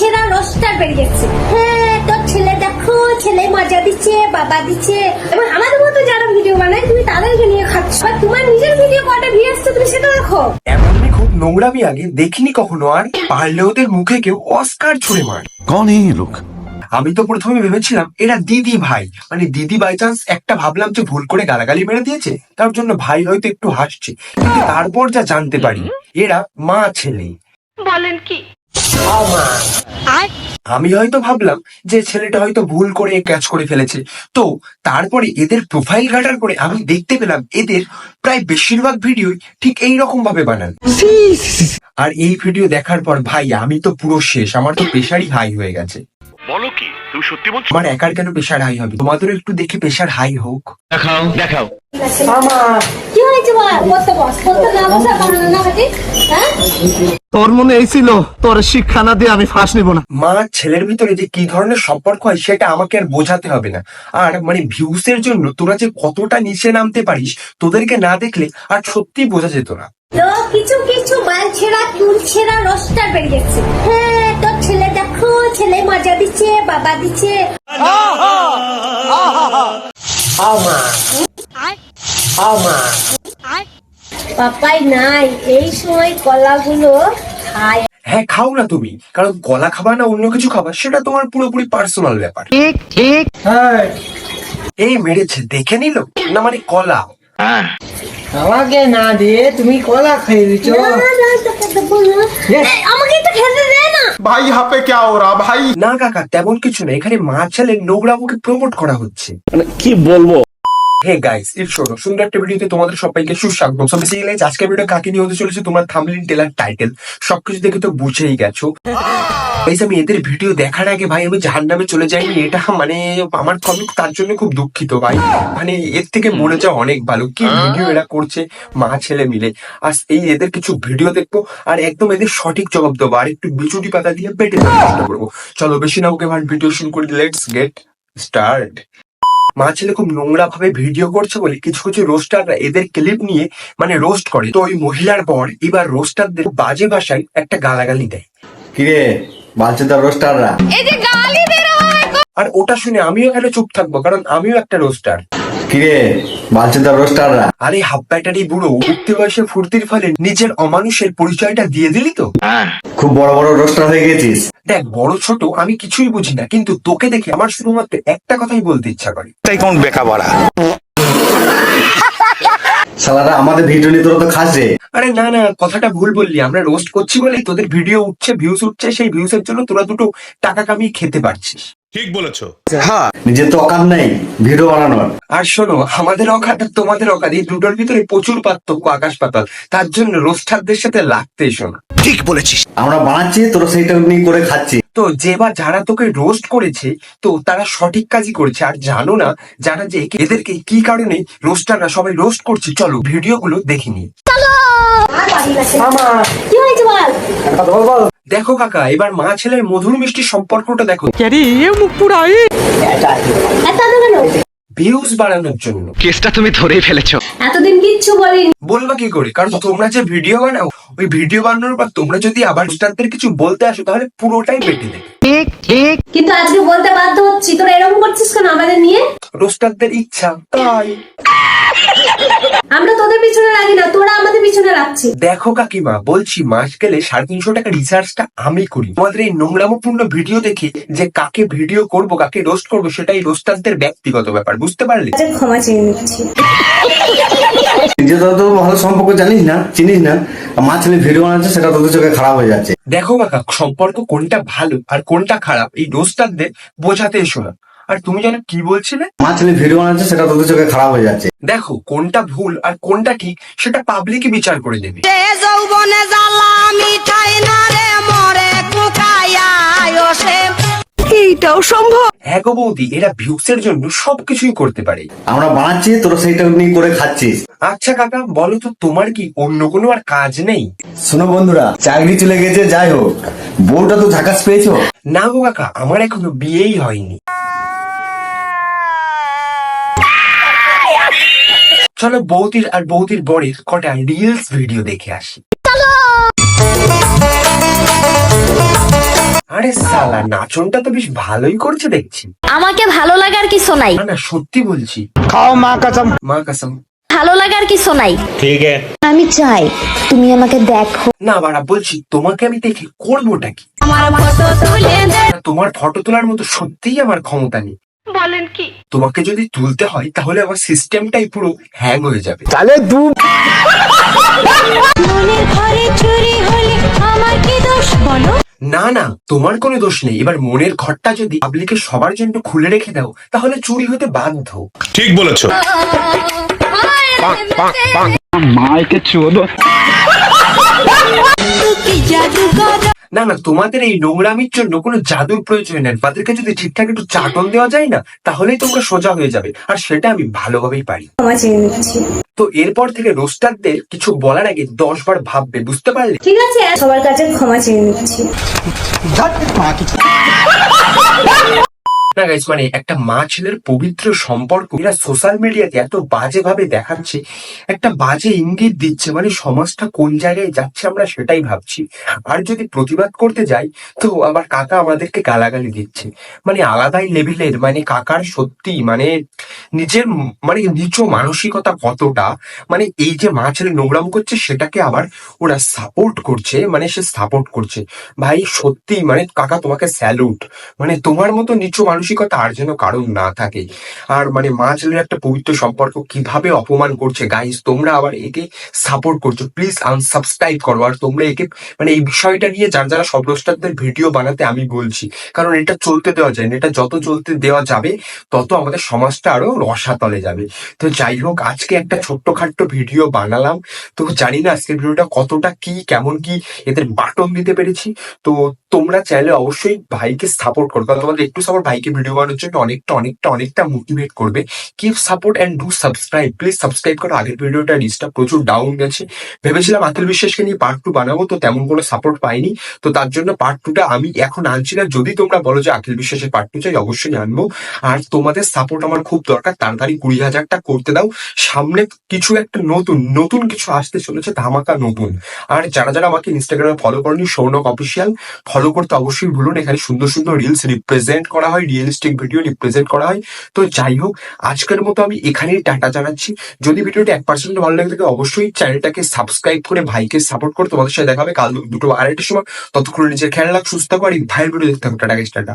সেরা রোস্টার বেরিয়েছে হ্যাঁ তো ছেলে দেখো ছেলে মজা দিচ্ছে বাবা দিচ্ছে। এবং আমার মতো যারা ভিডিও বানায় তুমি তাদেরকে নিয়ে খাচ্ছ। তোমার নিজের ভিডিও কটা ভিড় আসছে তুমি সেটা দেখো। নোংরামি আগে দেখিনি কখনো আর পারলে ওদের মুখে কেউ অস্কার ছুড়ে মার। কন এই লোক? আমি তো প্রথমে ভেবেছিলাম এরা দিদি ভাই। মানে দিদি বাই চান্স একটা ভাবলাম যে ভুল করে গালাগালি মেরে দিয়েছে তার জন্য ভাই হয়তো একটু হাসছে। কিন্তু তারপর যা জানতে পারি এরা মা ছেলে বলেন কি? আমা। আমি হয়তো ভাবলাম যে ছেলেটা হয়তো ভুল করে ক্যাচ করে ফেলেছে। তো তারপরে এদের প্রোফাইল ঘাটার পরে আমি দেখতে পেলাম এদের প্রায় বেশিরভাগ ভিডিওই ঠিক এই রকম ভাবে বানান। আর এই ভিডিও দেখার পর ভাই আমি তো পুরো শেষ আমার তো প্রেশারই হাই হয়ে গেছে। বলো কি? তুমি সত্যি বলছো আমার একার কেন প্রেশার হাই হবে? তোমাদেরও একটু দেখে প্রেশার হাই হোক। দেখাও দেখাও। কি হয়েছে বল? বস না বসা বানানো না খাটি হ্যাঁ? তোর মনে এই ছিল তোর শিক্ষা না দিয়ে আমি ফাঁস নিব না। মা ছেলের ভিতরে যে কি ধরনের সম্পর্ক হয় সেটা আমাকে আর বোঝাতে হবে না। আর মানে ভিউস এর জন্য তোরা যে কতটা নিচে নামতে পারিস তোদেরকে না দেখলে আর সত্যি বোঝা যেত না। কিছু কিছু বাল ছেঁড়া চুল ছেঁড়া রসটা বেরিয়েছে। দিচ্ছে বাবা দিচ্ছে পাপাই নাই এই সময় কলাগুলো খায় হ্যাঁ খাও না তুমি কারণ কলা খাবা না অন্য কিছু খাবা সেটা তোমার পুরোপুরি পার্সোনাল ব্যাপার ঠিক এই মেরেছে দেখে নিল না মানে কলা আমাকে না দিয়ে তুমি কলা খেয়ে দিচ্ছ আমাকে একটু খেতে দে ভাই হাপে কে ওরা ভাই? না কাকা তেমন কিছু না। এখানে মা ছেলের মুখে প্রমোট করা হচ্ছে। মানে কি বলব? হে গাইস ইট শোনো সুন্দর একটা ভিডিওতে তোমাদের সবাইকে সুস্বাগতম। সো বেসিক্যালি আজকে ভিডিও কাকে নিয়ে হতে চলেছে তোমার থাম্বনেল টেলার টাইটেল সবকিছু দেখে তো বুঝেই গেছো। গাইস আমি এদের ভিডিও দেখার আগে ভাই আমি জাহান নামে চলে যাইনি এটা মানে আমার কমিক তার জন্য খুব দুঃখিত ভাই। মানে এর থেকে মনে যাওয়া অনেক ভালো। কি ভিডিও এরা করছে মা ছেলে মিলে। আর এই এদের কিছু ভিডিও দেখব আর একদম এদের সঠিক জবাব দেবো। আর একটু বিচুটি পাতা দিয়ে পেটে চেষ্টা করব। চলো বেশি না ওকে ভাই ভিডিও শুরু করি। লেটস গেট স্টার্ট মা ছেলে খুব নোংরা ভাবে ভিডিও করছে বলে কিছু কিছু রোস্টাররা এদের ক্লিপ নিয়ে মানে রোস্ট করে। তো ওই মহিলার পর এবার রোস্টারদের বাজে ভাষায় একটা গালাগালি দেয়। কিরে? বালচুদার রোস্টাররা আর ওটা শুনে আমিও এখানে চুপ থাকব কারণ আমিও একটা রোস্টার কিরে? বালচুদার রোস্টাররা আরে হাফ ব্যাটারি বুড়ো উঠতে বয়সে ফুর্তির ফলে নিজের অমানুষের পরিচয়টা দিয়ে দিলি তো? খুব বড় বড় রোস্টার হয়ে গেছিস। দেখ বড় ছোট আমি কিছুই বুঝি না কিন্তু তোকে দেখে আমার শুধুমাত্র একটা কথাই বলতে ইচ্ছা করে। তাই কোন বেকা বাড়া? সালারা আমাদের ভিডিও নিয়ে তোরা তো খাস রে। আরে না না কথাটা ভুল বললি। আমরা রোস্ট করছি বলেই তোদের ভিডিও উঠছে ভিউজ উঠছে সেই ভিউজ এর জন্য তোরা দুটো টাকা কামিয়ে খেতে পারছিস। ঠিক বলেছ। হ্যাঁ নিজের তো অকাত নেই ভিডিও বানানোর। আর শোনো আমাদের অকাত আর তোমাদের অকাত এই দুটোর ভিতরে প্রচুর পার্থক্য আকাশ পাতাল। তার জন্য রোস্টারদের সাথে লাগতে এসো না ঠিক বলেছিস আমরা বানাচ্ছি তোরা সেইটা নিয়ে করে খাচ্ছি তো যে বা যারা তোকে রোস্ট করেছে তো তারা সঠিক কাজই করেছে। আর জানো না যারা যে এদেরকে কি কারণে রোস্টাররা সবাই রোস্ট করছে? চলো ভিডিও গুলো দেখে নি দেখো কাকা এবার মা ছেলের মধুর মিষ্টি সম্পর্কটা দেখো। ভিউজ বাড়ানোর জন্য। কেসটা তুমি ধরেই ফেলেছো। এতদিন কিচ্ছু বলিনি। বলবা কি করে? কারণ তোমরা যে ভিডিও বানাও ওই ভিডিও বানানোর পর তোমরা যদি আবার স্টারদের কিছু বলতে আসো তাহলে পুরোটাই পেটে দেবে। কিন্তু আজকে বলতে বাধ্য হচ্ছি তোরা এরকম করছিস কেন আমাদের নিয়ে? রোস্টারদের ইচ্ছা তাই। আমরা তোদের পিছনে লাগি না তোরা আমাদের পিছনে লাগছিস দেখো কাকিমা বলছি মাস গেলে সাড়ে তিনশো টাকা রিসার্চটা আমি করি। তোমাদের এই নোংরামপূর্ণ ভিডিও দেখে যে কাকে ভিডিও করব কাকে রোস্ট করব সেটাই রোস্টারদের ব্যক্তিগত ব্যাপার বুঝতে পারলে? আচ্ছা, ক্ষমা চেয়ে নিচ্ছি। নিজে তো ভালো সম্পর্ক জানিস না চিনিস না? আর মা ছেলে ভিডিও বানাচ্ছে সেটা তোদের চোখে খারাপ হয়ে যাচ্ছে। দেখো কাকা সম্পর্ক কোনটা ভালো আর কোনটা খারাপ এই রোস্টারদের বোঝাতে এসো না। আর তুমি যেন কি বলছিলে? মা ছেলে ভিডিও বানাচ্ছে সেটা তোদের চোখে খারাপ হয়ে যাচ্ছে। দেখো কোনটা ভুল আর কোনটা ঠিক সেটা পাবলিকই বিচার করে দেবে। যৌবনে জ্বালা মিঠাই না রে মরে এইটাও সম্ভব। হ্যাঁ গো বৌদি এরা ভিউসের জন্য সবকিছুই করতে পারে। আমরা বানাচ্ছি তোরা সেইটা নিয়ে করে খাচ্ছিস। আচ্ছা কাকা বলো তো তোমার কি অন্য কোনো আর কাজ নেই? শোনো বন্ধুরা চাকরি চলে গেছে যাই হোক। বউটা তো ঝাকাস পেয়েছ? না গো কাকা আমার এখনও বিয়েই হয়নি। চলো বৌদির আর বৌদির বরের কটা রিলস ভিডিও দেখে আসি। আরে সালা নাচনটা তো বেশ ভালোই করছে দেখছি। আমাকে ভালো লাগার কিছু নাই। না না সত্যি বলছি। খাও মা কাসম। মা কাসম। ভালো লাগার কিছু নাই। ঠিক আছে। আমি চাই তুমি আমাকে দেখো। না বাড়া বলছি তোমাকে আমি দেখে করবোটা কি? আমার ফটো তুলে দে। তোমার ফটো তোলার মতো সত্যিই আমার ক্ষমতা নেই। বলেন কি? তোমাকে যদি তুলতে হয় তাহলে আমার সিস্টেমটাই পুরো হ্যাং হয়ে যাবে। তাহলে দু মনের ঘরে চুরি হলে আমার কি দোষ বলো? না না তোমার কোনো দোষ নেই। এবার মনের ঘরটা যদি পাবলিকে সবার জন্য খুলে রেখে দাও তাহলে চুরি হতে বাধ্য। ঠিক বলেছ। মাইকে চোদো কি জাদু করো না না তোমাদের এই নোংরামির জন্য কোনো জাদুর প্রয়োজন নেই। তাদেরকে যদি ঠিকঠাক একটু চাটন দেওয়া যায় না তাহলেই তোমরা সোজা হয়ে যাবে। আর সেটা আমি ভালোভাবেই পারি। তো এরপর থেকে রোস্টারদের কিছু বলার আগে দশ বার ভাববে বুঝতে পারলে? ঠিক আছে সবার কাছে ক্ষমা চেয়ে নিচ্ছি। না গাইস মানে একটা মা ছেলের পবিত্র সম্পর্ক এরা সোশ্যাল মিডিয়াতে এত বাজে ভাবে দেখাচ্ছে, একটা বাজে ইঙ্গিত দিচ্ছে মানে সমাজটা কোন জায়গায় যাচ্ছে আমরা সেটাই ভাবছি। আর যদি প্রতিবাদ করতে যাই, তো আবার কাকা আমাদেরকে গালাগালি দিচ্ছে। মানে আলাদাই লেভেলের মানে কাকার সত্যি মানে নিজের মানে নিচু মানসিকতা কতটা মানে এই যে মা ছেলে নোংরাম করছে, সেটাকে আবার ওরা সাপোর্ট করছে মানে সে সাপোর্ট করছে। ভাই, সত্যি মানে কাকা তোমাকে স্যালুট মানে তোমার মতো নিচু মানসিকতা আর যেন কারণ না থাকে। আর মানে মা ছেলের একটা পবিত্র সম্পর্ক কীভাবে অপমান করছে গাইস তোমরা আবার একে সাপোর্ট করছ। প্লিজ আনসাবস্ক্রাইব করো। আর তোমরা একে মানে এই বিষয়টা নিয়ে যার যারা সব্রষ্টারদের ভিডিও বানাতে আমি বলছি, কারণ এটা চলতে দেওয়া যায় না। এটা যত চলতে দেওয়া যাবে, তত আমাদের সমাজটা আরও রসাতলে যাবে। তো যাই হোক, আজকে একটা ছোট্ট ছোট্টখাট্ট ভিডিও বানালাম। তো জানি না আজকের ভিডিওটা কতটা কি, কেমন কি, এদের বাটন দিতে পেরেছি। তো তোমরা চাইলে অবশ্যই ভাইকে সাপোর্ট করো। তোমাদের একটু সাপোর্ট ভাইকে ভিডিও বানানোর জন্য অনেকটা অনেকটা অনেকটা মোটিভেট করবে। Keep support and do subscribe please subscribe করো। আগের ভিডিওটা রিচটা প্রচুর ডাউন গেছে। ভেবেছিলাম আতুল বিশ্বাসকে নিয়ে পার্ট টু বানাবো, তো তেমন কোনো সাপোর্ট পাইনি। তো তার জন্য পার্ট টুটা আমি এখন আনছি না। যদি তোমরা বলো যে আখিল বিশ্বাসের পার্ট টু চাই, অবশ্যই আনব। আর তোমাদের সাপোর্ট আমার খুব দরকার। তাড়াতাড়ি কুড়ি হাজারটা করতে দাও। সামনে কিছু একটা নতুন নতুন কিছু আসতে চলেছে, ধামাকা নতুন। আর যারা যারা আমাকে ইনস্টাগ্রামে ফলো করেনি সৌনক অফিসিয়াল ফলো করতে অবশ্যই ভুলুন। এখানে সুন্দর সুন্দর রিলস রিপ্রেজেন্ট করা হয় রিয়েলিস্টিক ভিডিও রিপ্রেজেন্ট করা হয়। তো যাই হোক, আজকের মতো আমি এখানেই টাটা জানাচ্ছি। যদি ভিডিওটি এক পার্সেন্ট ভালো লাগে থাকে, অবশ্যই চ্যানেলটাকে সাবস্ক্রাইব করে ভাইকে সাপোর্ট করে তোমাদের সাথে দেখাবে কাল দুটো আড়াইটার সময়। ততক্ষণ নিজের খেয়াল রাখ, সুস্থ থাকো, আর ভাইয়ের ভিডিও দেখতে হবে। টাটা টাটা।